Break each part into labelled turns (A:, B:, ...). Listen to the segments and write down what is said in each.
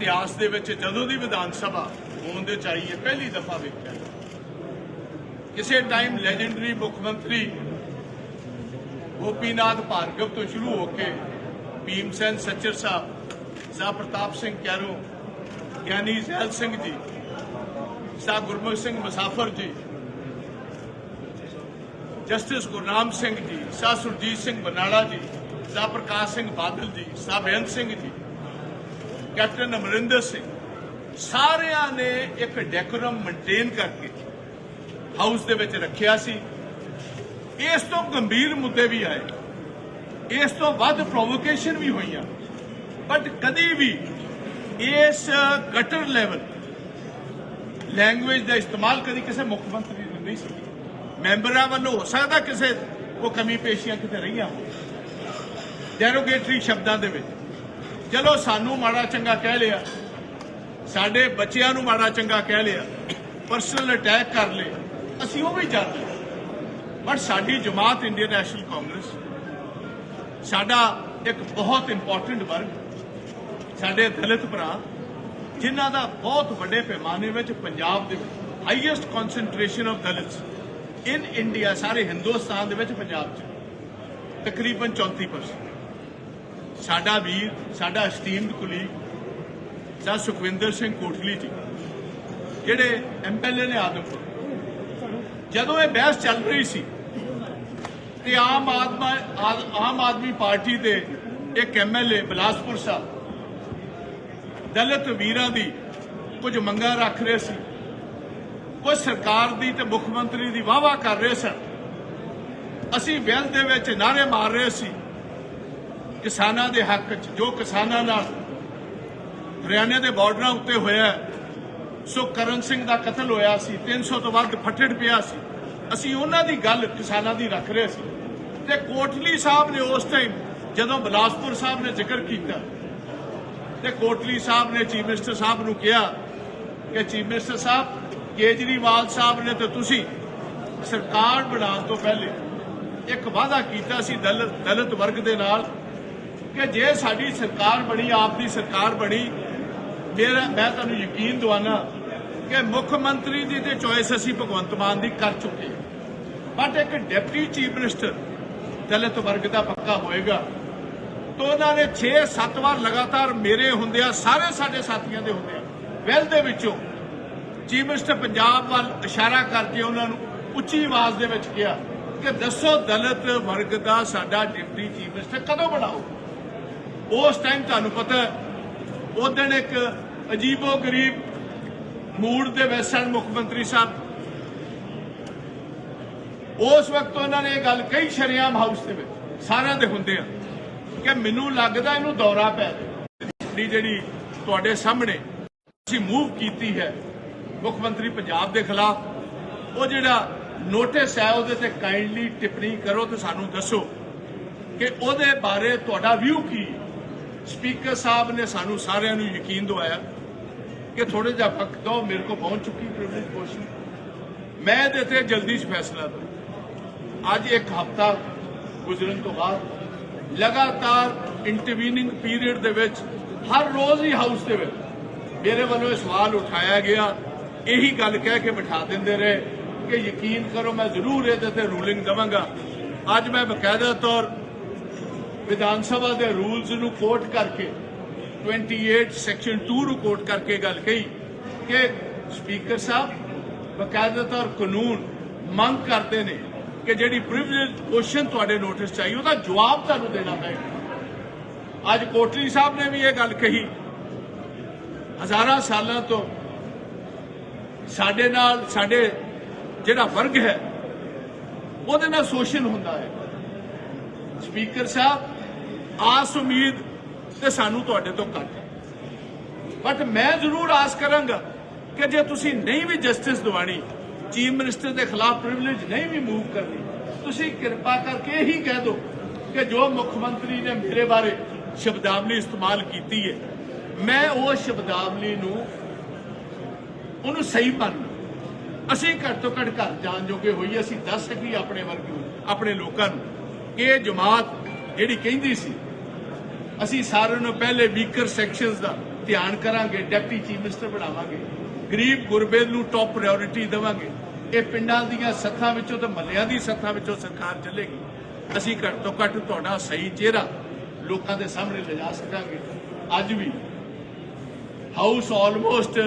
A: ਇਤਿਹਾਸ ਦੇ ਵਿੱਚ ਜਦੋਂ ਦੀ ਵਿਧਾਨ ਸਭਾ ਹੋਣ ਦੇ ਚਾਹੀਏ ਪਹਿਲੀ ਦਫਾ ਵੇਖਿਆ। ਕਿਸੇ ਟਾਈਮ ਲੈਜੈਂਡਰੀ ਮੁੱਖ ਮੰਤਰੀ ਗੋਪੀਨਾਥ ਭਾਰਗਵ ਤੋਂ ਸ਼ੁਰੂ ਹੋ ਕੇ ਭੀਮ ਸੈਨ ਸੱਚਰ ਸਾਹਿਬ ਸਾਹਿਬ ਪ੍ਰਤਾਪ ਸਿੰਘ ਕੈਰੋ, ਗਿਆਨੀ ਜ਼ੈਲ ਸਿੰਘ ਜੀ ਸਾਹਿਬ ਗੁਰਮੁਖ ਸਿੰਘ ਮੁਸਾਫਰ ਜੀ, ਜਸਟਿਸ ਗੁਰਨਾਮ ਸਿੰਘ ਜੀ, ਸਾਹ ਸੁਰਜੀਤ ਸਿੰਘ ਬਨਾਲਾ ਜੀ, ਸਾਹ ਪ੍ਰਕਾਸ਼ ਸਿੰਘ ਬਾਦਲ ਜੀ, ਸਾਹ ਬੇਅੰਤ ਸਿੰਘ ਜੀ ਕੈਪਟਨ ਅਮਰਿੰਦਰ ਸਿੰਘ, ਸਾਰਿਆਂ ਨੇ ਇੱਕ ਡੈਕੋਰਮ ਮੇਨਟੇਨ ਕਰਕੇ ਹਾਊਸ ਦੇ ਵਿੱਚ ਰੱਖਿਆ ਸੀ। ਇਸ ਤੋਂ ਗੰਭੀਰ ਮੁੱਦੇ ਵੀ ਆਏ। ਇਸ ਤੋਂ ਵੱਧ ਪ੍ਰੋਵੋਕੇਸ਼ਨ ਵੀ ਹੋਈਆਂ। ਬਟ ਕਦੀ ਵੀ ਇਸ ਗਟਰ ਲੈਵਲ ਲੈਂਗੁਏਜ ਦਾ ਇਸਤੇਮਾਲ ਕਦੀ ਕਿਸੇ ਮੁੱਖ ਮੰਤਰੀ ਨੇ ਨਹੀਂ ਸੀ। ਮੈਂਬਰਾਂ ਵੱਲੋਂ ਹੋ ਸਕਦਾ ਕਿਸੇ ਉਹ ਕਮੀ ਪੇਸ਼ੀਆਂ ਕਿਤੇ ਰਹੀਆਂ ਡੈਰੋਗੇਟਰੀ ਸ਼ਬਦਾਂ ਦੇ ਵਿੱਚ। ਚਲੋ ਸਾਨੂੰ ਮਾੜਾ ਚੰਗਾ ਕਹਿ ਲਿਆ। ਸਾਡੇ ਬੱਚਿਆਂ ਨੂੰ ਮਾੜਾ ਚੰਗਾ ਕਹਿ ਲਿਆ। ਪਰਸਨਲ ਅਟੈਕ ਕਰ ਲਏ। ਅਸੀਂ ਉਹ ਵੀ ਜਾਣਦੇ ਬਟ ਸਾਡੀ ਜਮਾਤ ਇੰਡੀਅਨ ਨੈਸ਼ਨਲ ਕਾਂਗਰਸ ਸਾਡਾ ਇੱਕ ਬਹੁਤ ਇੰਪੋਰਟੈਂਟ ਵਰਗ, ਸਾਡੇ ਦਲਿਤ ਭਰਾ, ਜਿਨ੍ਹਾਂ ਦਾ ਬਹੁਤ ਵੱਡੇ ਪੈਮਾਨੇ ਵਿੱਚ ਪੰਜਾਬ ਦੇ ਵਿੱਚ highest concentration of Dalits in India ਸਾਰੇ ਹਿੰਦੁਸਤਾਨ ਦੇ ਵਿੱਚ ਪੰਜਾਬ 'ਚ ਤਕਰੀਬਨ 34% ਸਾਡਾ ਵੀਰ, ਸਾਡਾ ਸਟੀਮਡ ਕੁਲੀਗ ਸਾ ਸੁਖਵਿੰਦਰ ਸਿੰਘ ਕੋਠਲੀ ਜੀ, ਜਿਹੜੇ ਐਮਐਲਏ ਨੇ ਆਦਮਪੁਰ। ਜਦੋਂ ਇਹ ਬਹਿਸ ਚੱਲ ਰਹੀ ਸੀ ਤੇ ਆਮ ਆਦਮੀ ਆਮ ਆਦਮੀ ਪਾਰਟੀ ਦੇ ਇੱਕ ਐਮਐਲਏ ਬਲਾਸਪੁਰ ਸਾਹਿਬ, ਦਲਿਤ ਵੀਰਾਂ ਦੀ ਕੁਝ ਮੰਗਾਂ ਰੱਖ ਰਹੇ ਸੀ, ਕੁਝ ਸਰਕਾਰ ਦੀ ਤੇ ਮੁੱਖ ਮੰਤਰੀ ਦੀ ਵਾਵਾ ਕਰ ਰਹੇ ਸਨ। ਅਸੀਂ ਵੈਲ ਦੇ ਵਿੱਚ ਨਾਰੇ ਮਾਰ ਰਹੇ ਸੀ ਕਿਸਾਨਾਂ ਦੇ ਹੱਕ 'ਚ, ਜੋ ਕਿਸਾਨਾਂ ਨਾਲ ਹਰਿਆਣੇ ਦੇ ਬਾਰਡਰਾਂ ਉੱਤੇ ਹੋਇਆ ਸੋ ਕਰਨ ਸਿੰਘ ਦਾ ਕਤਲ ਹੋਇਆ ਸੀ 300 ਤੋਂ ਵੱਧ ਫੱਟੜ ਪਿਆ ਸੀ। ਅਸੀਂ ਉਹਨਾਂ ਦੀ ਗੱਲ ਕਿਸਾਨਾਂ ਦੀ ਰੱਖ ਰਹੇ ਸੀ। ਤੇ ਕੋਟਲੀ ਸਾਹਿਬ ਨੇ ਉਸ ਟਾਈਮ ਜਦੋਂ ਬਲਾਸਪੁਰ ਸਾਹਿਬ ਨੇ ਜ਼ਿਕਰ ਕੀਤਾ, ਤੇ ਕੋਟਲੀ ਸਾਹਿਬ ਨੇ ਚੀਫ ਮਿਨਿਸਟਰ ਸਾਹਿਬ ਨੂੰ ਕਿਹਾ ਕਿ ਚੀਫ ਮਿਨਿਸਟਰ ਸਾਹਿਬ, ਕੇਜਰੀਵਾਲ ਸਾਹਿਬ ਨੇ ਤੇ ਤੁਸੀਂ ਸਰਕਾਰ ਬਣਾਉਣ ਤੋਂ ਪਹਿਲੇ ਇੱਕ ਵਾਅਦਾ ਕੀਤਾ ਸੀ ਦਲਿਤ ਦਲਿਤ ਵਰਗ ਦੇ ਨਾਲ ਕਿ ਜੇ ਸਾਡੀ ਸਰਕਾਰ ਬਣੀ, ਆਪ ਦੀ ਸਰਕਾਰ ਬਣੀ, ਮੇਰਾ ਮੈਂ ਤੁਹਾਨੂੰ ਯਕੀਨ ਦਿਵਾਨਾ ਕਿ ਮੁੱਖ ਮੰਤਰੀ ਦੀ ਤੇ ਚੋਇਸ ਅਸੀਂ ਭਗਵੰਤ ਮਾਨ ਦੀ ਕਰ ਚੁੱਕੇ ਬਟ ਇੱਕ ਡਿਪਟੀ ਚੀਫ ਮਿਨਿਸਟਰ ਦਲਿਤ ਵਰਗ ਦਾ ਪੱਕਾ ਹੋਏਗਾ। ਤੋਂ ਉਹਨਾਂ ਨੇ 6-7 ਵਾਰ ਲਗਾਤਾਰ ਮੇਰੇ ਹੁੰਦੇ ਆ ਸਾਰੇ ਸਾਡੇ ਸਾਥੀਆਂ ਦੇ ਹੁੰਦੇ ਆ ਵੈਲ ਦੇ ਵਿੱਚੋਂ ਚੀਫ ਮਿਨਿਸਟਰ ਪੰਜਾਬ ਵੱਲ ਇਸ਼ਾਰਾ ਕਰਕੇ ਉਹਨਾਂ ਨੂੰ ਉੱਚੀ ਆਵਾਜ਼ ਦੇ ਵਿੱਚ ਕਿਹਾ ਕਿ ਦੱਸੋ ਦਲਿਤ ਵਰਗ ਦਾ ਸਾਡਾ ਡਿਪਟੀ ਚੀਫ ਮਿਨਿਸਟਰ ਕਦੋਂ ਬਣਾਓ ਉਸ ਟਾਈਮ ਤੁਹਾਨੂੰ ਪਤਾ ਉਹ ਦਿਨ ਇੱਕ ਅਜੀਬੋ ਗਰੀਬ ਮੂਡ ਦੇ ਵਿੱਚ ਸਨ ਮੁੱਖ ਮੰਤਰੀ ਸਾਹਿਬ, ਉਸ ਵਕਤ ਉਹਨਾਂ ਨੇ ਇਹ ਗੱਲ ਕਈ ਸ਼ਰਿਆਮ ਹਾਊਸ ਦੇ ਵਿੱਚ, ਸਾਰਿਆਂ ਦੇ ਹੁੰਦੇ ਆ, ਕਿ ਮੈਨੂੰ ਲੱਗਦਾ ਇਹਨੂੰ ਦੌਰਾ ਪੈ ਰਿਹਾ। ਜਿਹੜੀ ਤੁਹਾਡੇ ਸਾਹਮਣੇ ਅਸੀਂ ਮੂਵ ਕੀਤੀ ਹੈ, ਮੁੱਖ ਮੰਤਰੀ ਪੰਜਾਬ ਦੇ ਖਿਲਾਫ, ਉਹ ਜਿਹੜਾ ਨੋਟਿਸ ਹੈ, ਉਹਦੇ ਤੇ ਕਾਈਂਡਲੀ ਟਿੱਪਣੀ ਕਰੋ ਤੇ ਸਾਨੂੰ ਦੱਸੋ ਕਿ ਉਹਦੇ ਬਾਰੇ ਤੁਹਾਡਾ ਵਿਊ ਕੀ ਹੈ? ਸਪੀਕਰ ਸਾਹਿਬ ਨੇ ਸਾਨੂੰ ਸਾਰਿਆਂ ਨੂੰ ਯਕੀਨ ਦਿਵਾਇਆ ਕਿ ਥੋੜੇ ਜਿਹਾ ਵਕਤ ਦੋ ਮੇਰੇ ਕੋ ਪਹੁੰਚ ਚੁੱਕੀ ਪ੍ਰਿਵਿਲੇਜ ਪੋਸ਼ਨ ਮੈਂ ਇਹਦੇ ਤੇ ਜਲਦੀ ਚ ਫੈਸਲਾ ਦੂੰ ਅੱਜ ਇੱਕ ਹਫਤਾ ਗੁਜ਼ਰਨ ਤੋਂ ਬਾਅਦ ਲਗਾਤਾਰ ਇੰਟਰਵੀਨਿੰਗ ਪੀਰੀਅਡ ਦੇ ਵਿੱਚ, ਹਰ ਰੋਜ਼ ਹੀ ਹਾਊਸ ਦੇ ਵਿੱਚ ਮੇਰੇ ਵੱਲੋਂ ਇਹ ਸਵਾਲ ਉਠਾਇਆ ਗਿਆ। ਇਹੀ ਗੱਲ ਕਹਿ ਕੇ ਬਿਠਾ ਦਿੰਦੇ ਰਹੇ ਕਿ ਯਕੀਨ ਕਰੋ ਮੈਂ ਜ਼ਰੂਰ ਇਹਦੇ ਤੇ ਰੂਲਿੰਗ ਦਵਾਂਗਾ। ਅੱਜ ਮੈਂ ਬਕਾਇਦਾ ਤੌਰ ਵਿਧਾਨ ਸਭਾ ਦੇ ਰੂਲਸ ਨੂੰ ਕੋਟ ਕਰਕੇ 28 ਸੈਕਸ਼ਨ 2 ਨੂੰ ਕੋਟ ਕਰਕੇ ਗੱਲ ਕਹੀ ਕਿ ਸਪੀਕਰ ਸਾਹਿਬ ਬਕਾਇਦਾ ਤੌਰ ਕਾਨੂੰਨ ਮੰਗ ਕਰਦੇ ਨੇ ਕਿ ਜਿਹੜੀ ਪ੍ਰਿਵਿਲੇਜ ਕੁਐਸਚਨ ਤੁਹਾਡੇ ਨੋਟਿਸ ਚਾਹੀ ਉਹਦਾ ਜਵਾਬ ਤੁਹਾਨੂੰ ਦੇਣਾ ਪਏਗਾ ਅੱਜ ਕੋਟਲੀ ਸਾਹਿਬ ਨੇ ਵੀ ਇਹ ਗੱਲ ਕਹੀ। ਹਜ਼ਾਰਾਂ ਸਾਲਾਂ ਤੋਂ ਸਾਡੇ ਨਾਲ, ਸਾਡੇ ਜਿਹੜਾ ਵਰਗ ਹੈ, ਉਹਦੇ ਨਾਲ ਸ਼ੋਸ਼ਣ ਹੁੰਦਾ ਹੈ। ਸਪੀਕਰ ਸਾਹਿਬ ਆਸ ਉਮੀਦ ਤੇ ਸਾਨੂੰ ਤੁਹਾਡੇ ਤੋਂ ਘੱਟ ਬਟ ਮੈਂ ਜ਼ਰੂਰ ਆਸ ਕਰਾਂਗਾ ਕਿ ਜੇ ਤੁਸੀਂ ਨਹੀਂ ਵੀ ਜਸਟਿਸ ਦਿਵਾਣੀ ਚੀਫ ਮਿਨਿਸਟਰ ਦੇ ਖਿਲਾਫ ਪ੍ਰਿਵਿਲੇਜ ਨਹੀਂ ਵੀ ਮੂਵ ਕਰਨੀ, ਤੁਸੀਂ ਕਿਰਪਾ ਕਰਕੇ ਇਹੀ ਕਹਿ ਦਿਓ ਕਿ ਜੋ ਮੁੱਖ ਮੰਤਰੀ ਨੇ ਮੇਰੇ ਬਾਰੇ ਸ਼ਬਦਾਵਲੀ ਇਸਤੇਮਾਲ ਕੀਤੀ ਹੈ, ਮੈਂ ਉਹ ਸ਼ਬਦਾਵਲੀ ਨੂੰ ਉਹਨੂੰ ਸਹੀ ਮੰਨ ਅਸੀਂ ਘੱਟ ਤੋਂ ਘੱਟ ਘਰ ਜਾਣ ਜੋਗੇ ਹੋਈ ਅਸੀਂ ਦੱਸ ਸਕੀ ਆਪਣੇ ਵਰਗ ਨੂੰ, ਆਪਣੇ ਲੋਕਾਂ ਨੂੰ ਕਿ ਇਹ ਜਮਾਤ ਜਿਹੜੀ ਕਹਿੰਦੀ ਸੀ ਅਸੀਂ ਸਾਰਿਆਂ ਨੂੰ ਪਹਿਲੇ ਵੀਕਰ ਸੈਕਸ਼ਨਸ ਦਾ ਧਿਆਨ ਕਰਾਂਗੇ ਡਿਪਟੀ ਚੀਫ ਮਿਨਿਸਟਰ ਬਣਾਵਾਂਗੇ, ਗਰੀਬ ਗੁਰਬੇ ਨੂੰ ਟੌਪ ਪ੍ਰਾਇੋਰਟੀ ਦੇਵਾਂਗੇ। ਇਹ ਪਿੰਡਾਂ ਦੀਆਂ ਸੱਥਾਂ ਵਿੱਚੋਂ ਤੇ ਮੱਲਿਆਂ ਦੀ ਸੱਥਾਂ ਵਿੱਚੋਂ ਸਰਕਾਰ ਚੱਲੇਗੀ। ਅਸੀਂ ਘੱਟ ਤੋਂ ਘੱਟ ਤੁਹਾਡਾ ਸਹੀ ਚਿਹਰਾ ਲੋਕਾਂ ਦੇ ਸਾਹਮਣੇ ਲਿਜਾ ਸਕਾਂਗੇ। ਅੱਜ ਵੀ ਹਾਊਸ ਆਲਮੋਸਟ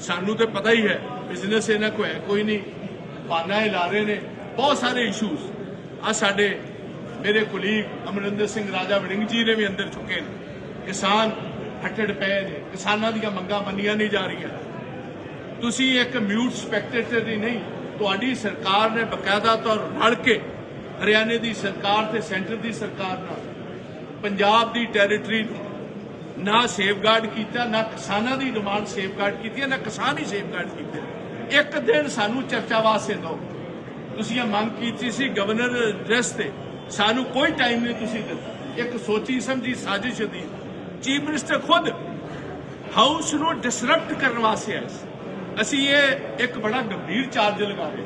A: ਸਾਨੂੰ ਤੇ ਪਤਾ ਹੀ ਹੈ ਬਿਜ਼ਨਸ ਇਹਨਾਂ ਕੋ ਹੈ, ਕੋਈ ਨਹੀਂ। ਬਾਨਾ ਇਹ ਲਾ ਰਹੇ ਨੇ, ਬਹੁਤ ਸਾਰੇ ਇਸ਼ੂਜ਼ ਆ ਸਾਡੇ ਮੇਰੇ ਕੁਲੀਗ ਅਮਰਿੰਦਰ ਸਿੰਘ ਰਾਜਾ ਵੜਿੰਗ ਜੀ ਨੇ ਵੀ ਅੰਦਰ ਚੁੱਕੇ ਨੇ। ਕਿਸਾਨ ਹੱਟੜ ਪਏ ਨੇ। ਕਿਸਾਨਾਂ ਦੀਆਂ ਮੰਗਾਂ ਮੰਨੀਆਂ ਨਹੀਂ ਜਾ ਰਹੀਆਂ। ਤੁਸੀਂ ਇੱਕ ਮਿਊਟ ਸਪੈਕਟੇਟਰ ਹੀ ਨਹੀਂ ਤੁਹਾਡੀ ਸਰਕਾਰ ਨੇ ਬਕਾਇਦਾ ਤੌਰ ਰਲ ਕੇ ਹਰਿਆਣੇ ਦੀ ਸਰਕਾਰ ਤੇ ਸੈਂਟਰ ਦੀ ਸਰਕਾਰ ਨਾਲ ਪੰਜਾਬ ਦੀ ਟੈਰੀਟਰੀ ਨੂੰ ਨਾ ਸੇਫਗਾਰਡ ਕੀਤਾ ਨਾ ਕਿਸਾਨਾਂ ਦੀ ਡਿਮਾਂਡ ਸੇਫਗਾਰਡ ਕੀਤੀ ਹੈ, ਨਾ ਕਿਸਾਨ ਹੀ ਸੇਫਗਾਰਡ ਕੀਤੇ ਇੱਕ ਦਿਨ ਸਾਨੂੰ ਚਰਚਾ ਵਾਸਤੇ ਦਿਓ। ਤੁਸੀਂ ਇਹ ਮੰਗ ਕੀਤੀ ਸੀ ਗਵਰਨਰ ਐਡਰੈਸ ਤੇ। ਸਾਨੂੰ ਕੋਈ ਟਾਈਮ ਨਹੀਂ ਤੁਸੀਂ ਦਿੱਤਾ। ਇੱਕ ਸੋਚੀ ਸਮਝੀ ਸਾਜ਼ਿਸ਼ ਦੀ ਚੀਫ ਮਿਨਿਸਟਰ ਖੁਦ ਹਾਊਸ ਨੂੰ ਡਿਸਰਪਟ ਕਰਨ ਵਾਸਤੇ ਆਇਆ ਸੀ। ਅਸੀਂ ਇਹ ਇੱਕ ਬੜਾ ਗੰਭੀਰ ਚਾਰਜ ਲਗਾ ਰਹੇ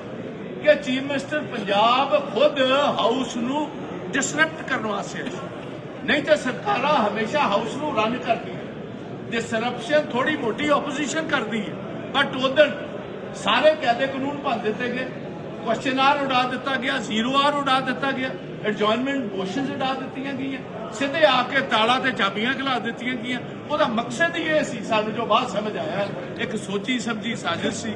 A: ਕਿ ਚੀਫ ਮਿਨਿਸਟਰ ਪੰਜਾਬ ਖੁਦ ਹਾਊਸ ਨੂੰ ਡਿਸਰਪਟ ਕਰਨ ਵਾਸਤੇ ਆਏ ਨਹੀਂ ਤਾਂ ਸਰਕਾਰਾਂ ਹਮੇਸ਼ਾ ਹਾਊਸ ਨੂੰ ਰਨ ਕਰਦੀਆਂ ਡਿਸਰਪਸ਼ਨ ਥੋੜੀ ਮੋਟੀ ਆਪੋਜੀਸ਼ਨ ਕਰਦੀ ਹੈ। ਬਟ ਉਧਰ ਸਾਰੇ ਕਾਇਦੇ ਕਾਨੂੰਨ ਭੰਨ ਦਿੱਤੇ ਗਏ। ਕੁਐਸਚਨ ਆਰ ਉਡਾ ਦਿੱਤਾ ਗਿਆ ਜ਼ੀਰੋ ਆਰ ਉਡਾ ਦਿੱਤਾ ਗਿਆ। ਐਡਜੋਇਨਮੈਂਟ ਮੋਸ਼ਨਸ ਉਡਾ ਦਿੱਤੀਆਂ ਗਈਆਂ। ਸਿੱਧੇ ਆ ਕੇ ਤਾਲਾ ਤੇ ਚਾਬੀਆਂ ਖਿਲਾ ਦਿੱਤੀਆਂ ਗਈਆਂ। ਉਹਦਾ ਮਕਸਦ ਹੀ ਇਹ ਸੀ, ਸਾਨੂੰ ਜੋ ਬਾਅਦ ਸਮਝ ਆਇਆ, ਇੱਕ ਸੋਚੀ ਸਮਝੀ ਸਾਜ਼ਿਸ਼ ਸੀ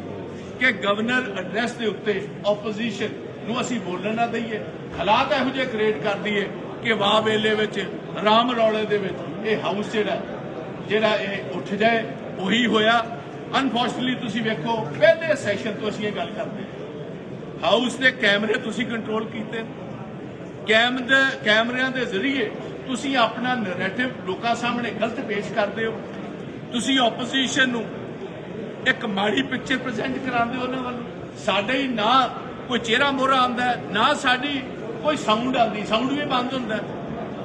A: ਕਿ ਗਵਰਨਰ ਐਡਰੈਸ ਦੇ ਉੱਤੇ ਆਪੋਜੀਸ਼ਨ ਨੂੰ ਅਸੀਂ ਬੋਲਣ ਨਾ ਦਈਏ। ਹਾਲਾਤ ਇਹੋ ਜਿਹੇ ਕ੍ਰੀਏਟ ਕਰ ਦਈਏ ਕਿ ਵਾਹ ਵੇਲੇ ਵਿੱਚ ਰਾਮ ਰੌਲੇ ਦੇ ਵਿੱਚ ਇਹ ਹਾਊਸ ਜਿਹੜਾ ਜਿਹੜਾ ਇਹ ਉੱਠ ਜਾਏ, ਉਹੀ ਹੋਇਆ। ਅਨਫੋਰਚੂਨਟਲੀ ਤੁਸੀਂ ਵੇਖੋ, ਪਹਿਲੇ ਸੈਸ਼ਨ ਤੋਂ ਅਸੀਂ ਇਹ ਗੱਲ ਕਰਦੇ ਹਾਂ। ਹਾਊਸ ਦੇ ਕੈਮਰੇ ਤੁਸੀਂ ਕੰਟਰੋਲ ਕੀਤੇ। ਕੈਮ ਦੇ ਕੈਮਰਿਆਂ ਦੇ ਜ਼ਰੀਏ ਤੁਸੀਂ ਆਪਣਾ ਨੈਰੇਟਿਵ ਲੋਕਾਂ ਸਾਹਮਣੇ ਗਲਤ ਪੇਸ਼ ਕਰਦੇ ਹੋ। ਤੁਸੀਂ ਆਪੋਜੀਸ਼ਨ ਨੂੰ ਇੱਕ ਮਾੜੀ ਪਿਕਚਰ ਪ੍ਰੈਜ਼ੈਂਟ ਕਰਾਉਂਦੇ ਹੋ ਉਹਨਾਂ ਵੱਲੋਂ। ਸਾਡੇ ਹੀ ਨਾ ਕੋਈ ਚਿਹਰਾ ਮੋਹਰਾ ਆਉਂਦਾ, ਨਾ ਸਾਡੀ ਕੋਈ ਸਾਊਂਡ ਆਉਂਦੀ ਸਾਊਂਡ ਵੀ ਬੰਦ ਹੁੰਦਾ। ਹੈ।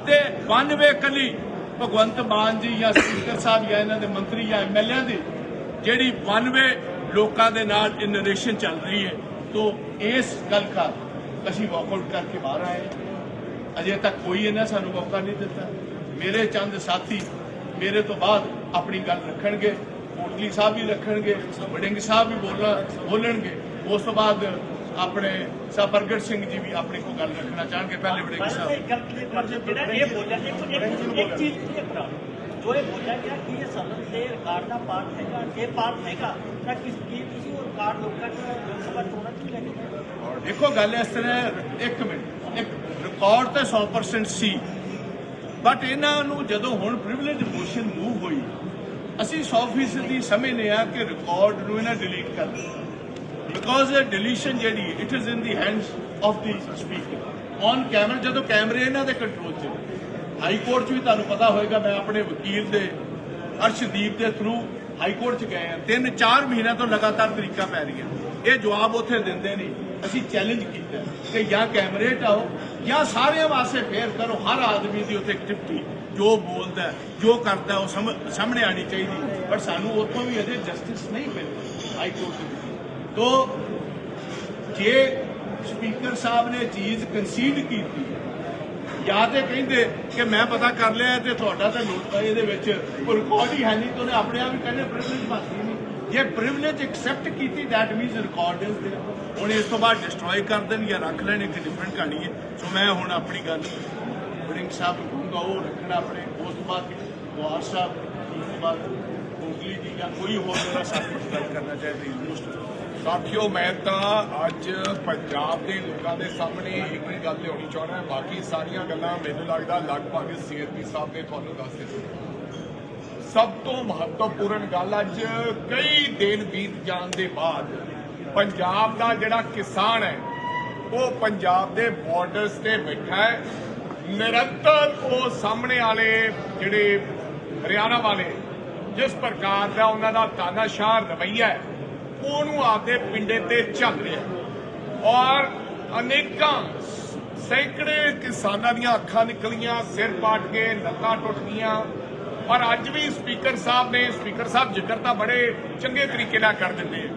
A: ਤੇ ਵਨ ਵੇ ਕਲੀ ਭਗਵੰਤ ਮਾਨ ਜੀ ਜਾਂ ਸਪੀਕਰ ਸਾਹਿਬ ਜਾਂ ਇਹਨਾਂ ਦੇ ਮੰਤਰੀ ਜਾਂ ਐਮਐਲਏ ਦੀ, ਜਿਹੜੀ ਵਨ ਵੇ ਲੋਕਾਂ ਦੇ ਨਾਲ ਇਹ ਨਰੇਸ਼ਨ ਚੱਲ ਰਹੀ ਹੈ। ਤੋਂ ਇਸ ਗੱਲ ਦਾ ਅਸੀਂ ਵਾਕਆਊਟ ਕਰਕੇ ਬਾਹਰ ਆਏ। ਅਜੇ ਤੱਕ ਕੋਈ ਇਹਨਾਂ ਸਾਨੂੰ ਮੌਕਾ ਨਹੀਂ ਦਿੱਤਾ ਮੇਰੇ ਚੰਦ ਸਾਥੀ ਮੇਰੇ ਤੋਂ ਬਾਅਦ ਆਪਣੀ ਗੱਲ ਰੱਖਣਗੇ ਕੋਟਲੀ ਸਾਹਿਬ ਵੀ ਰੱਖਣਗੇ ਵੜਿੰਗ ਸਾਹਿਬ ਵੀ ਬੋਲਣਾ ਬੋਲਣਗੇ ਉਸ ਤੋਂ ਬਾਅਦ ਆਪਣੇ ਸਾਹਿਬ ਪ੍ਰਗਟ ਸਿੰਘ ਜੀ ਵੀ ਆਪਣੀ ਕੋਈ ਗੱਲ ਰੱਖਣਾ ਚਾਹਣਗੇ ਪਹਿਲੇ ਵੜਿੰਗ
B: ਪਰ
A: ਸਾਹਿਬ
B: ਇੱਕ ਗੱਲ clear ਕਰ ਦਿਓ, ਜਿਹੜਾ ਇਹ ਬੋਲਿਆ ਇੱਕ ਇੱਕ ਇੱਕ ਚੀਜ਼ clear ਕਰਾ ਦਿਓ। ਜੋ ਇਹ ਬੋਲਿਆ ਗਿਆ ਕਿ ਇਹ ਸਦਨ ਦੇ ਰਿਕਾਰਡ ਦਾ ਪਾਰਟ ਹੈਗਾ ਜੇ ਪਾਰਟ ਹੈਗਾ ਤਾਂ ਕਿਸ ਕੀ ਤੁਸੀਂ ਉਹ ਰਿਕਾਰਡ ਲੋਕਾਂ ਨੂੰ ਲੋਕ ਸਭਾ ਚੋਣਾਂ ਚ ਵੀ ਲੈ ਕੇ ਜਾਓਗੇ?
A: ਦੇਖੋ ਗੱਲ ਇਸ ਤਰ੍ਹਾਂ ਇੱਕ ਮਿੰਟ ਇੱਕ ਰਿਕਾਰਡ ਤਾਂ 100% ਸੀ। ਬਟ ਇਹਨਾਂ ਨੂੰ ਜਦੋਂ ਹੁਣ ਪ੍ਰਿਵਿਲੇਜ ਮੋਸ਼ਨ ਮੂਵ ਹੋਈ, ਅਸੀਂ 100% ਦੀ ਸਮਝਨੇ ਆ ਕਿ ਰਿਕਾਰਡ ਨੂੰ ਇਹਨਾਂ ਡਿਲੀਟ ਕਰ ਦਿੱਤਾ। ਬਿਕੋਜ਼ ਇਹ ਡਿਲੀਸ਼ਨ ਜਿਹੜੀ it is in the hands of the speaker on camera ਜਦੋਂ ਕੈਮਰੇ ਇਹਨਾਂ ਦੇ ਕੰਟਰੋਲ 'ਚ ਹਾਈ ਕੋਰਟ 'ਚ ਵੀ ਤੁਹਾਨੂੰ ਪਤਾ ਹੋਏਗਾ, ਮੈਂ ਆਪਣੇ ਵਕੀਲ ਦੇ, ਅਰਸ਼ਦੀਪ ਦੇ ਥਰੂ ਹਾਈ ਕੋਰਟ 'ਚ ਗਏ ਆ ਤਿੰਨ ਚਾਰ ਮਹੀਨਿਆਂ ਤੋਂ ਲਗਾਤਾਰ ਤਰੀਕਾ ਪੈ ਰਹੀਆਂ। ਇਹ ਜਵਾਬ ਉੱਥੇ ਦਿੰਦੇ ਨਹੀਂ। ਅਸੀਂ ਚੈਲੰਜ ਕੀਤਾ ਕਿ ਜਾਂ ਕੈਮਰੇ ਹਟਾਓ ਜਾਂ ਸਾਰਿਆਂ ਵਾਸਤੇ ਫੇਰ ਕਰੋ, ਹਰ ਆਦਮੀ ਦੀ ਉੱਥੇ ਐਕਟੀਵਿਟੀ ਜੋ ਬੋਲਦਾ ਜੋ ਕਰਦਾ ਉਹ ਸਾਹਮਣੇ ਆਣੀ ਚਾਹੀਦੀ ਪਰ ਸਾਨੂੰ ਉੱਥੋਂ ਵੀ ਅਜੇ ਜਸਟਿਸ ਨਹੀਂ ਮਿਲੀ ਹਾਈ ਕੋਰਟ ਦੇ ਜੇ ਸਪੀਕਰ ਸਾਹਿਬ ਨੇ ਚੀਜ਼ ਕੰਸੀਡ ਕੀਤੀ, ਜਾਂ ਤੇ ਕਹਿੰਦੇ ਕਿ ਮੈਂ ਪਤਾ ਕਰ ਲਿਆ ਤੇ ਤੁਹਾਡਾ ਤਾਂ ਨੋਟ ਇਹਦੇ ਵਿੱਚ ਕੋਈ ਰਿਕਾਰਡ ਹੀ ਹੈ ਨਹੀਂ, ਤੇ ਉਹਨੇ ਆਪਣੇ ਆਪ ਹੀ ਕਹਿੰਦੇ ਪ੍ਰਿਵਿਲੇਜ ਬਾਕੀ ਜੇ ਪ੍ਰਿਵਿਲੇਜ ਐਕਸੈਪਟ ਕੀਤੀ ਥੈਟ ਮੀਨਸ ਰਿਕਾਰਡ ਇਸ ਦੇ ਹੁਣ ਇਸ ਤੋਂ ਬਾਅਦ ਡਿਸਟਰੋਏ ਕਰ ਦੇਣ ਜਾਂ ਰੱਖ ਲੈਣ, ਇੱਕ ਡਿਫਰੈਂਟ ਕਹਾਣੀ ਹੈ। ਸੋ ਮੈਂ ਹੁਣ ਆਪਣੀ ਗੱਲ ਬੜਿੰਗ ਸਾਹਿਬ ਨੂੰ ਕਹੂੰਗਾ, ਉਹ ਰੱਖਣਾ ਆਪਣੇ ਉਸ ਤੋਂ ਬਾਅਦ ਕੁਆਰ ਸਾਹਿਬ ਉਸ ਤੋਂ ਬਾਅਦ ਕੋਗਲੀ ਜੀ ਜਾਂ ਕੋਈ ਹੋਰ ਜਿਹੜਾ ਮੇਰਾ ਸਾਥੀ ਗੱਲ ਕਰਨਾ ਚਾਹੀਦਾ ਯੂਨੀਵਰਸਿਟੀ
C: ਸਾਥੀਓ, ਮੈਂ ਤਾਂ ਅੱਜ ਪੰਜਾਬ ਦੇ ਲੋਕਾਂ ਦੇ ਸਾਹਮਣੇ ਇੱਕ ਗੱਲ ਲਿਆਉਣੀ ਚਾਹੁੰਦਾ ਬਾਕੀ ਸਾਰੀਆਂ ਗੱਲਾਂ ਮੈਨੂੰ ਲੱਗਦਾ ਲਗਭਗ ਸੀਐਸਪੀ ਸਾਹਿਬ ਨੇ ਤੁਹਾਨੂੰ ਦੱਸ ਦਿੱਤੀਆਂ। ਸਭ ਤੋਂ ਮਹੱਤਵਪੂਰਨ ਗੱਲ ਅੱਜ ਕਈ ਦਿਨ ਬੀਤ ਜਾਣ ਦੇ ਬਾਅਦ ਪੰਜਾਬ ਦਾ ਜਿਹੜਾ ਕਿਸਾਨ ਹੈ, ਉਹ ਪੰਜਾਬ ਦੇ ਬਾਰਡਰਸ ਤੇ ਬੈਠਾ ਹੈ। ਨਿਰੰਤਰ ਉਹ ਸਾਹਮਣੇ ਵਾਲੇ ਜਿਹੜੇ ਹਰਿਆਣਾ ਵਾਲੇ, ਜਿਸ ਪ੍ਰਕਾਰ ਦਾ ਉਹਨਾਂ ਦਾ ਤਾਨਾਸ਼ਾਹ ਰਵੱਈਆ ਹੈ, ਉਹਨੂੰ ਆਪਦੇ ਪਿੰਡੇ ਤੇ ਚੱਲ ਰਿਹਾ ਔਰ ਅਨੇਕਾਂ ਸੈਂਕੜੇ ਕਿਸਾਨਾਂ ਦੀਆਂ ਅੱਖਾਂ ਨਿਕਲੀਆਂ, ਸਿਰ ਪਾਟ ਕੇ, ਲੱਤਾਂ ਟੁੱਟ ਗਈਆਂ। ਪਰ ਅੱਜ ਵੀ ਸਪੀਕਰ ਸਾਹਿਬ ਨੇ, ਸਪੀਕਰ ਸਾਹਿਬ ਜ਼ਿਕਰ ਤਾਂ ਬੜੇ ਚੰਗੇ ਤਰੀਕੇ ਨਾਲ ਕਰ ਦਿੰਦੇ ਆ।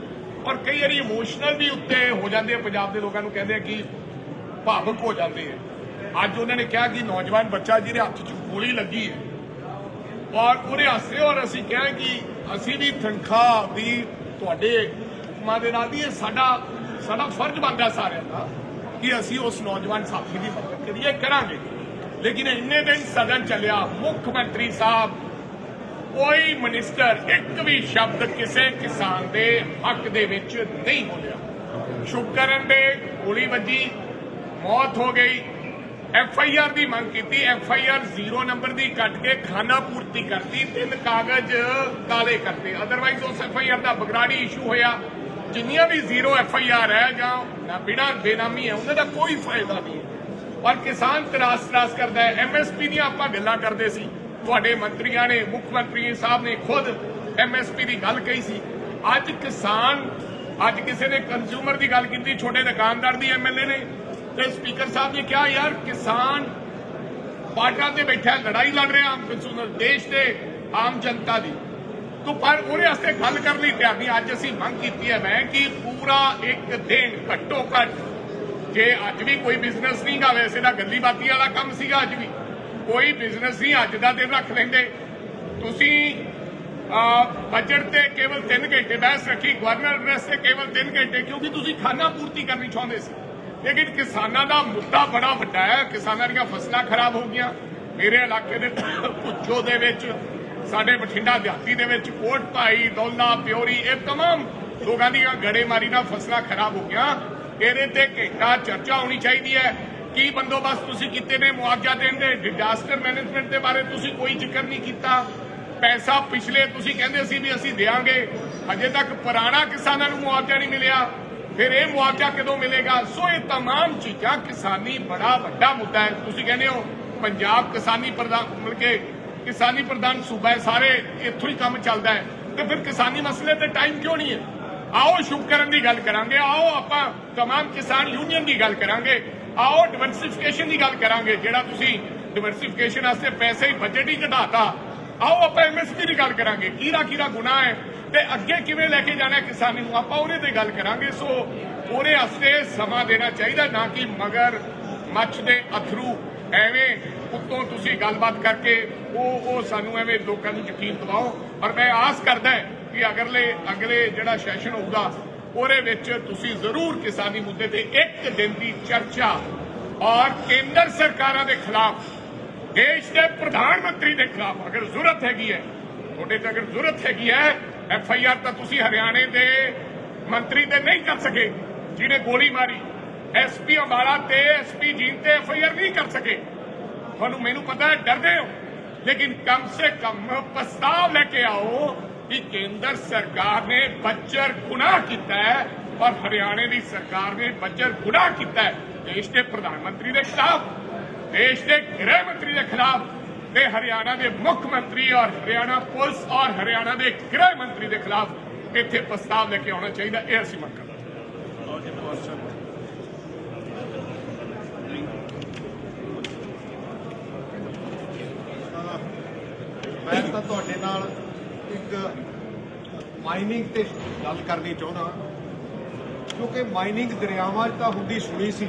C: ਪਰ ਕਈ ਵਾਰੀ ਇਮੋਸ਼ਨਲ ਵੀ ਉੱਤੇ ਹੋ ਜਾਂਦੇ ਆ, ਪੰਜਾਬ ਦੇ ਲੋਕਾਂ ਨੂੰ ਕਹਿੰਦੇ ਆ ਕਿ ਭਾਵੁਕ ਹੋ ਜਾਂਦੇ ਆ। ਅੱਜ ਉਹਨਾਂ ਨੇ ਕਿਹਾ ਕਿ ਨੌਜਵਾਨ ਬੱਚਾ ਜਿਹਦੇ ਹੱਥ 'ਚ ਗੋਲੀ ਲੱਗੀ ਹੈ, ਔਰ ਉਹਦੇ ਹਾਸੇ ਔਰ ਅਸੀਂ ਕਿਹਾ ਕਿ ਅਸੀਂ ਵੀ ਤਨਖਾਹ ਦੀ ਤੁਹਾਡੇ ਹੁਕਮਾਂ ਦੇ ਨਾਲ ਦੀ ਇਹ ਸਾਡਾ ਸਾਡਾ ਫਰਜ਼ ਬਣਦਾ ਸਾਰਿਆਂ ਦਾ ਕਿ ਅਸੀਂ ਉਸ ਨੌਜਵਾਨ ਸਾਥੀ ਦੀ ਮਦਦ ਕਰੀਏ, ਕਰਾਂਗੇ। ਲੇਕਿਨ ਇੰਨੇ ਦਿਨ ਸਦਨ ਚੱਲਿਆ, ਮੁੱਖ ਮੰਤਰੀ ਸਾਹਿਬ, ਕੋਈ ਮਿਨਿਸਟਰ ਇੱਕ ਵੀ ਸ਼ਬਦ ਕਿਸੇ ਕਿਸਾਨ ਦੇ ਹੱਕ ਦੇ ਵਿੱਚ ਨਹੀਂ ਬੋਲਿਆ। ਸ਼ੁਕਰਨ ਦੇ ਗੋਲੀ ਵੱਜੀ, ਮੌਤ ਹੋ ਗਈ। ਐਫ ਆਈ ਆਰ ਦੀ ਮੰਗ ਕੀਤੀ F I R zero number ਦੀ ਕੱਟ ਕੇ ਖਾਨਾ ਪੂਰਤੀ ਕਰਤੀ, ਤਿੰਨ ਕਾਗਜ਼ ਕਾਲੇ ਕਰਤੇ। ਅਦਰਵਾਈਜ਼ ਉਸ ਐਫ ਆਈ ਆਰ ਦਾ ਬਗਰਾੜੀ ਇਸ਼ੂ ਹੋਇਆ। ਜਿੰਨੀਆਂ ਵੀ ਜ਼ੀਰੋ ਐਫ ਆਈ ਆਰ ਹੈ ਜਾਂ ਨਾ ਬਿਨਾਂ ਬੇਨਾਮੀ ਹੈ, ਉਹਨਾਂ ਦਾ ਕੋਈ ਫਾਇਦਾ ਨਹੀਂ ਹੈ। ਪਰ ਕਿਸਾਨ ਤਰਾਸ ਤਰਾਸ ਕਰਦਾ ਹੈ। ਐਮਐਸਪੀ ਦੀਆਂ ਆਪਾਂ ਗੱਲਾਂ ਕਰਦੇ ਸੀ। ਤੁਹਾਡੇ ਮੰਤਰੀਆਂ ਨੇ, ਮੁੱਖ ਮੰਤਰੀ ਸਾਹਿਬ ਨੇ ਖੁਦ ਐਮਐਸਪੀ ਦੀ ਗੱਲ ਕਹੀ ਸੀ। ਅੱਜ ਕਿਸਾਨ, ਅੱਜ ਕਿਸੇ ਨੇ ਕੰਜ਼ਿਊਮਰ ਦੀ ਗੱਲ ਕੀਤੀ, ਛੋਟੇ ਦੁਕਾਨਦਾਰ ਦੀ ਐਮਐਲਏ ਨੇ ਤੇ ਸਪੀਕਰ ਸਾਹਿਬ ਨੇ ਕਿਹਾ, ਯਾਰ, ਕਿਸਾਨ ਬਾਰਡਰਾਂ ਤੇ ਬੈਠਾ ਲੜਾਈ ਲੜ ਰਿਹਾ ਕੰਜ਼ਿਊਮਰ ਦੇਸ਼ ਦੇ ਆਮ ਜਨਤਾ ਦੀ। ਤੋ ਪਰ ਉਹਦੇ ਵਾਸਤੇ ਗੱਲ ਕਰਨ ਲਈ ਤਿਆਰ ਨਹੀਂ ਅੱਜ ਅਸੀਂ ਮੰਗ ਕੀਤੀ ਹੈ ਮੈਂ ਕਿ ਪੂਰਾ ਇੱਕ ਦਿਨ ਘੱਟੋ ਘੱਟ ਜੇ ਅੱਜ ਵੀ ਕੋਈ ਬਿਜ਼ਨਸ ਨਹੀਂ ਗਾ ਵੈਸੇ ਤਾਂ ਗੱਲੀ ਬਾਤੀ ਵਾਲਾ ਕੰਮ ਸੀਗਾ ਅੱਜ ਵੀ ਕੋਈ ਬਿਜ਼ਨਸ ਨਹੀਂ ਅੱਜ ਦਾ ਦਿਨ ਰੱਖ ਲੈਂਦੇ ਤੁਸੀਂ ਬਜਟ ਤੇ ਕੇਵਲ 3 ਘੰਟੇ ਬਹਿਸ ਰੱਖੀ ਗਵਰਨਰ ਐਡਰੈਸ ਤੇ ਕੇਵਲ 3 ਘੰਟੇ ਕਿਉਂਕਿ ਤੁਸੀਂ ਖਾਨਾ ਪੂਰਤੀ ਕਰਨੀ ਚਾਹੁੰਦੇ ਸੀ ਲੇਕਿਨ ਕਿਸਾਨਾਂ ਦਾ ਮੁੱਦਾ ਬੜਾ ਵੱਡਾ ਹੈ ਕਿਸਾਨਾਂ ਦੀਆਂ ਫਸਲਾਂ ਖਰਾਬ ਹੋ ਗਈਆਂ ਮੇਰੇ ਇਲਾਕੇ ਦੇ ਪੁੱਛੋ ਦੇ ਵਿੱਚ ਸਾਡੇ ਬਠਿੰਡਾ ਦਿਹਾਤੀ ਦੇ ਵਿੱਚ ਕੋਟ ਭਾਈ ਦੌਲਾ ਪਿਓਰੀ ਇਹ तमाम ਲੋਕਾਂ ਦੀਆਂ ਗੜੇਮਾਰੀ ਨਾਲ ਫਸਲਾਂ ਖਰਾਬ ਹੋ ਗਈਆਂ ਇਹਦੇ ਤੇ ਘੰਟਾ ਚਰਚਾ ਹੋਣੀ ਚਾਹੀਦੀ ਹੈ ਕੀ ਬੰਦੋਬਸਤ ਤੁਸੀਂ ਕੀਤੇ ਨੇ ਮੁਆਵਜ਼ਾ ਦੇਣ ਦੇ ਡਿਜ਼ਾਸਟਰ ਮੈਨੇਜਮੈਂਟ ਦੇ ਬਾਰੇ ਤੁਸੀਂ ਕੋਈ ਜ਼ਿਕਰ ਨਹੀਂ ਕੀਤਾ ਪੈਸਾ ਪਿਛਲੇ ਤੁਸੀਂ ਕਹਿੰਦੇ ਸੀ ਵੀ ਅਸੀਂ ਦੇਾਂਗੇ ਅਜੇ ਤੱਕ ਪੁਰਾਣਾ ਕਿਸਾਨਾਂ ਨੂੰ ਮੁਆਵਜ਼ਾ ਨਹੀਂ ਮਿਲਿਆ ਫਿਰ ਇਹ ਮੁਆਵਜ਼ਾ ਕਦੋਂ ਮਿਲੇਗਾ ਸੋ ਇਹ तमाम ਚੀਜ਼ਾਂ ਕਿਸਾਨੀ ਬੜਾ ਵੱਡਾ ਮੁੱਦਾ ਹੈ ਤੁਸੀਂ ਕਹਿੰਦੇ ਹੋ ਪੰਜਾਬ ਕਿਸਾਨੀ ਪ੍ਰਧਾਨ ਮਿਲ ਕੇ ਕਿਸਾਨੀ ਪ੍ਰਧਾਨ ਸੂਬਾ ਹੈ ਸਾਰੇ ਇੱਥੋਂ ਹੀ ਕੰਮ ਚੱਲਦਾ ਹੈ ਤੇ ਫਿਰ ਕਿਸਾਨੀ ਮਸਲੇ ਤੇ ਟਾਈਮ ਕਿਉਂ ਨਹੀਂ ਹੈ ਆਓ ਸ਼ੁਭਕਰਨ ਦੀ ਗੱਲ ਕਰਾਂਗੇ ਆਓ ਆਪਾਂ तमाम ਕਿਸਾਨ ਯੂਨੀਅਨ ਦੀ ਗੱਲ ਕਰਾਂਗੇ ਆਓ ਡਿਵਰਸਿਫਿਕੇਸ਼ਨ ਦੀ ਗੱਲ ਕਰਾਂਗੇ ਜਿਹੜਾ ਤੁਸੀਂ ਡਿਵਰਸਿਫਿਕੇਸ਼ਨ ਵਾਸਤੇ ਪੈਸੇ ਹੀ ਬਜਟ ਹੀ ਘਟਾਤਾ ਆਓ ਆਪਾਂ ਐਮਐਸਪੀ ਦੀ ਗੱਲ ਕਰਾਂਗੇ ਕੀਰਾ ਕੀਰਾ ਗੁਨਾਹ ਹੈ ਤੇ ਅੱਗੇ ਕਿਵੇਂ ਲੈ ਕੇ ਜਾਣਾ ਹੈ ਕਿਸਾਨੀ ਨੂੰ ਆਪਾਂ ਉਹਦੇ ਤੇ ਗੱਲ ਕਰਾਂਗੇ ਸੋ ਉਹਦੇ ਵਾਸਤੇ ਸਮਾਂ ਦੇਣਾ ਚਾਹੀਦਾ ਨਾ ਕਿ ਮਗਰ ਮੱਛ ਦੇ ਅਥਰੂ ਐਵੇਂ ਉੱਤੋਂ ਤੁਸੀਂ ਗੱਲਬਾਤ ਕਰਕੇ ਉਹ ਉਹ ਸਾਨੂੰ ਐਵੇਂ ਲੋਕਾਂ ਨੂੰ ਯਕੀਨ ਦਿਵਾਓ ਔਰ ਮੈਂ ਆਸ ਕਰਦਾ ਕਿ ਅਗਲੇ ਅਗਲੇ ਜਿਹੜਾ ਸੈਸ਼ਨ ਹੋਊਗਾ, ਉਹਦੇ ਵਿੱਚ ਤੁਸੀਂ ਜ਼ਰੂਰ ਕਿਸਾਨੀ ਮੁੱਦੇ ਤੇ ਇੱਕ ਦਿਨ ਦੀ ਚਰਚਾ ਔਰ ਕੇਂਦਰ ਸਰਕਾਰਾਂ ਦੇ ਖਿਲਾਫ, ਦੇਸ਼ ਦੇ ਪ੍ਰਧਾਨ ਮੰਤਰੀ ਦੇ ਖਿਲਾਫ ਅਗਰ ਜ਼ਰੂਰਤ ਹੈਗੀ ਹੈ, ਤੁਹਾਡੇ ਤੇ ਅਗਰ ਜ਼ਰੂਰਤ ਹੈਗੀ ਹੈ, ਐਫ ਆਈ ਆਰ ਤਾਂ ਤੁਸੀਂ ਹਰਿਆਣੇ ਦੇ ਮੰਤਰੀ ਤੇ ਨਹੀਂ ਕਰ ਸਕੇ, ਜਿਹਨੇ ਗੋਲੀ ਮਾਰੀ। ਐਸ ਪੀ ਅੰਬਾਲਾ ਤੇ ਐਸ ਪੀ ਜੀਨ ਤੇ ਐਫ ਆਈ ਆਰ ਨਹੀਂ ਕਰ ਸਕੇ। ਤੁਹਾਨੂੰ ਮੈਨੂੰ ਪਤਾ ਹੈ, ਡਰਦੇ ਹੋ। ਲੇਕਿਨ ਕਮ ਸੇ ਕਮ ਪ੍ਰਸਤਾਵ ਲੈ ਕੇ ਆਓ ਕਿ ਕੇਂਦਰ ਸਰਕਾਰ ਨੇ ਬੱਜਰ ਗੁਨਾਹ ਕੀਤਾ ਹੈ ਔਰ ਹਰਿਆਣੇ ਦੀ ਸਰਕਾਰ ਨੇ ਬੱਜਰ ਗੁਨਾਹ ਕੀਤਾ ਹੈ ਦੇਸ਼ ਦੇ ਪ੍ਰਧਾਨ ਮੰਤਰੀ ਦੇ ਖਿਲਾਫ, ਦੇਸ਼ ਦੇ ਗ੍ਰਹਿ ਮੰਤਰੀ ਦੇ ਖਿਲਾਫ ਤੇ ਹਰਿਆਣਾ ਦੇ ਮੁੱਖ ਮੰਤਰੀ ਔਰ ਹਰਿਆਣਾ ਪੁਲਿਸ ਔਰ ਹਰਿਆਣਾ ਦੇ ਗ੍ਰਹਿ ਮੰਤਰੀ ਦੇ ਖਿਲਾਫ ਇੱਥੇ ਪ੍ਰਸਤਾਵ ਲੈ ਕੇ ਆਉਣਾ ਚਾਹੀਦਾ, ਇਹ ਅਸੀਂ ਮੰਗ ਕਰਦੇ ਹਾਂ।
D: ਮੈਂ ਤਾਂ ਤੁਹਾਡੇ ਨਾਲ ਇੱਕ ਮਾਈਨਿੰਗ ਤੇ ਗੱਲ ਕਰਨੀ ਚਾਹੁੰਦਾ ਕਿਉਂਕਿ ਮਾਈਨਿੰਗ ਦਰਿਆਵਾਂ 'ਚ ਤਾਂ ਹੁੰਦੀ ਸੁਣੀ ਸੀ।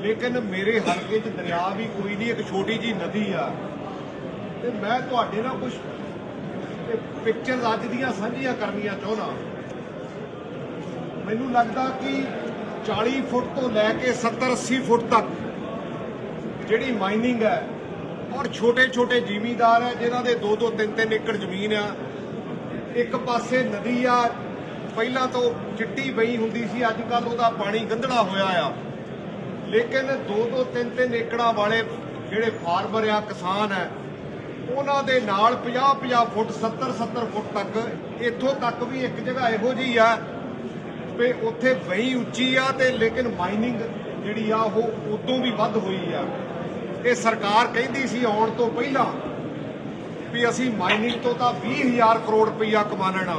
D: ਲੇਕਿਨ ਮੇਰੇ ਹਲਕੇ 'ਚ ਦਰਿਆ ਵੀ ਕੋਈ ਨਹੀਂ, ਇੱਕ ਛੋਟੀ ਜੀ ਨਦੀ ਆ। ਤੇ ਮੈਂ ਤੁਹਾਡੇ ਨਾਲ ਕੁਝ ਪਿਕਚਰਸ ਅੱਜ ਦੀਆਂ, ਸਾਂਝੀਆਂ ਕਰਨੀਆਂ ਚਾਹੁੰਦਾ ਮੈਨੂੰ ਲੱਗਦਾ ਕਿ 40 ਫੁੱਟ ਤੋਂ ਲੈ ਕੇ 70 80 ਫੁੱਟ ਤੱਕ ਜਿਹੜੀ ਮਾਈਨਿੰਗ ਹੈ ਔਰ ਛੋਟੇ ਛੋਟੇ ਜ਼ਿਮੀਂਦਾਰ ਆ ਜਿਨ੍ਹਾਂ ਦੇ 2 2 3 3 ਏਕੜ ਜ਼ਮੀਨ ਆ। ਇੱਕ ਪਾਸੇ ਨਦੀ ਆ, ਪਹਿਲਾਂ ਤੋਂ ਚਿੱਟੀ ਬਈ ਹੁੰਦੀ ਸੀ ਅੱਜ ਕੱਲ ਉਹਦਾ ਪਾਣੀ ਗੰਧਲਾ ਹੋਇਆ ਆ। ਲੇਕਿਨ 2 2 3 3 ਏਕੜਾਂ ਵਾਲੇ ਜਿਹੜੇ ਫਾਰਮਰ ਆ, ਕਿਸਾਨ ਹੈ, ਉਹਨਾਂ ਦੇ ਨਾਲ 50 50 ਫੁੱਟ 70 70 ਫੁੱਟ ਤੱਕ, ਇੱਥੋਂ ਤੱਕ ਵੀ ਇੱਕ ਜਗ੍ਹਾ ਇਹੋ ਜਿਹੀ ਆ ਵੀ ਉੱਥੇ ਬਈ ਉੱਚੀ ਆ ਤੇ ਲੇਕਿਨ ਮਾਈਨਿੰਗ ਜਿਹੜੀ ਆ, ਉਹ ਉਦੋਂ ਵੀ ਵੱਧ ਹੋਈ ਆ। ਇਹ ਸਰਕਾਰ ਕਹਿੰਦੀ ਸੀ ਆਉਣ ਤੋਂ ਪਹਿਲਾਂ ਵੀ ਅਸੀਂ ਮਾਈਨਿੰਗ ਤੋਂ ਤਾਂ 20000 ਕਰੋੜ ਰੁਪਈਆ ਕਮਾ ਲੈਣਾ।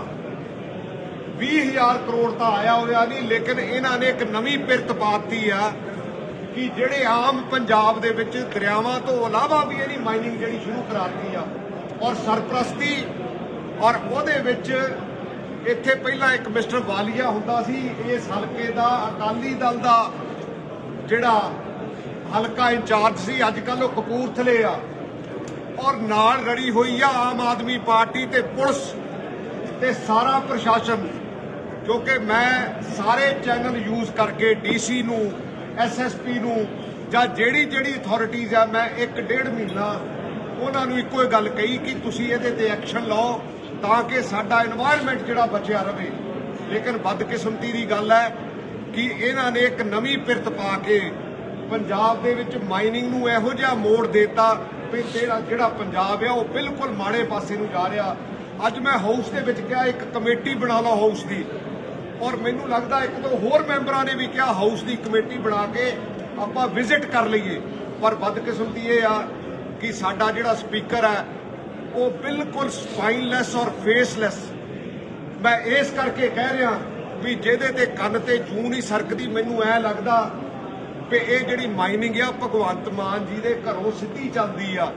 D: 20000 ਕਰੋੜ ਤਾਂ ਆਇਆ ਹੋਇਆ ਨਹੀਂ, ਲੇਕਿਨ ਇਹਨਾਂ ਨੇ ਇੱਕ ਨਵੀਂ ਪਿਰਤ ਪਾਤੀ ਆ ਕਿ ਜਿਹੜੇ ਆਮ ਪੰਜਾਬ ਦੇ ਵਿੱਚ ਦਰਿਆਵਾਂ ਤੋਂ ਇਲਾਵਾ ਵੀ ਇਹਦੀ ਮਾਈਨਿੰਗ ਜਿਹੜੀ ਸ਼ੁਰੂ ਕਰਾਤੀ ਆ, ਔਰ ਸਰਪ੍ਰਸਤੀ ਔਰ ਉਹਦੇ ਵਿੱਚ ਇੱਥੇ ਪਹਿਲਾਂ ਇੱਕ ਮਿਸਟਰ ਵਾਲੀਆ ਹੁੰਦਾ ਸੀ ਇਸ ਹਲਕੇ ਦਾ ਅਕਾਲੀ ਦਲ ਦਾ ਜਿਹੜਾ ਹਲਕਾ ਇੰਚਾਰਜ ਸੀ ਅੱਜ ਕੱਲ ਉਹ ਕਪੂਰਥਲੇ ਆ। ਔਰ ਨਾਲ ਰੜੀ ਹੋਈ ਆ ਆਮ ਆਦਮੀ ਪਾਰਟੀ ਤੇ ਪੁਲਿਸ ਤੇ ਸਾਰਾ ਪ੍ਰਸ਼ਾਸਨ ਕਿਉਂਕਿ ਮੈਂ ਸਾਰੇ ਚੈਨਲ ਯੂਜ਼ ਕਰਕੇ ਡੀਸੀ ਨੂੰ ਐਸਐਸਪੀ ਨੂੰ, ਜਾਂ ਜਿਹੜੀ ਜਿਹੜੀ ਅਥਾਰਟੀਜ਼ ਆ, ਮੈਂ ਇੱਕ ਡੇਢ ਮਹੀਨਾ ਉਹਨਾਂ ਨੂੰ ਇੱਕੋ ਹੀ ਗੱਲ ਕਹੀ ਕਿ ਤੁਸੀਂ ਇਹਦੇ ਤੇ ਐਕਸ਼ਨ ਲਓ ਤਾਂ ਕਿ ਸਾਡਾ এনवायरमेंट ਜਿਹੜਾ ਬਚਿਆ ਰਹੇ ਲੇਕਿਨ ਬਦਕਿਸਮਤੀ ਦੀ ਗੱਲ ਹੈ ਕਿ ਇਹਨਾਂ ਨੇ ਇੱਕ ਨਵੀਂ ਪਿਰਤ ਪਾ ਕੇ ਪੰਜਾਬ ਦੇ ਵਿੱਚ ਮਾਈਨਿੰਗ ਨੂੰ ਇਹੋ ਜਿਹਾ ਮੋੜ ਦੇਤਾ ਵੀ ਤੇਰਾ ਜਿਹੜਾ ਪੰਜਾਬ ਆ, ਉਹ ਬਿਲਕੁਲ ਮਾੜੇ ਪਾਸੇ ਨੂੰ ਜਾ ਰਿਹਾ। ਅੱਜ ਮੈਂ ਹਾਊਸ ਦੇ ਵਿੱਚ ਕਿਹਾ, ਇੱਕ ਕਮੇਟੀ ਬਣਾ ਲਓ ਹਾਊਸ ਦੀ। ਔਰ ਮੈਨੂੰ ਲੱਗਦਾ ਇੱਕ ਦੋ ਹੋਰ ਮੈਂਬਰਾਂ ਨੇ ਵੀ ਕਿਹਾ ਹਾਊਸ ਦੀ ਕਮੇਟੀ ਬਣਾ ਕੇ ਆਪਾਂ ਵਿਜ਼ਿਟ ਕਰ ਲਈਏ। ਪਰ ਬਦਕਿਸਮਤੀ ਇਹ ਆ ਕਿ ਸਾਡਾ ਜਿਹੜਾ ਸਪੀਕਰ ਹੈ ਉਹ ਬਿਲਕੁਲ ਸਪਾਈਨਲੈਸ ਔਰ ਫੇਸਲੈਸ ਮੈਂ ਇਸ ਕਰਕੇ ਕਹਿ ਰਿਹਾ ਵੀ ਜਿਹਦੇ ਤੇ ਕੰਨ ਤੇ ਜੂੰ ਨਹੀਂ ਸਰਕਦੀ, ਮੈਨੂੰ ਐ ਲੱਗਦਾ ਵੀ ਇਹ ਜਿਹੜੀ ਮਾਈਨਿੰਗ ਆ, ਭਗਵੰਤ ਮਾਨ ਜੀ ਦੇ ਘਰੋਂ ਸਿੱਧੀ ਚੱਲਦੀ ਆ।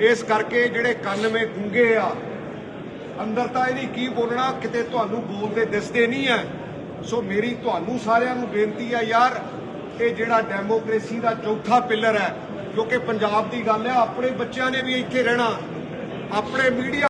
D: ਇਸ ਕਰਕੇ ਜਿਹੜੇ ਕੰਨ ਮੇ ਗੁੰਗੇ ਆ, ਅੰਦਰ ਤਾਂ ਇਹਦੀ ਕੀ ਬੋਲਣਾ, ਕਿਤੇ ਤੁਹਾਨੂੰ ਬੋਲਦੇ ਦਿਸਦੇ ਨਹੀਂ ਐ। ਸੋ ਮੇਰੀ ਤੁਹਾਨੂੰ ਸਾਰਿਆਂ ਨੂੰ ਬੇਨਤੀ ਆ ਯਾਰ, ਇਹ ਜਿਹੜਾ ਡੈਮੋਕ੍ਰੇਸੀ ਦਾ ਚੌਥਾ ਪਿੱਲਰ ਹੈ ਕਿਉਂਕਿ ਪੰਜਾਬ ਦੀ ਗੱਲ ਹੈ ਆਪਣੇ ਬੱਚਿਆਂ ਨੇ ਵੀ ਇੱਥੇ ਰਹਿਣਾ, ਆਪਣੇ ਮੀਡੀਆ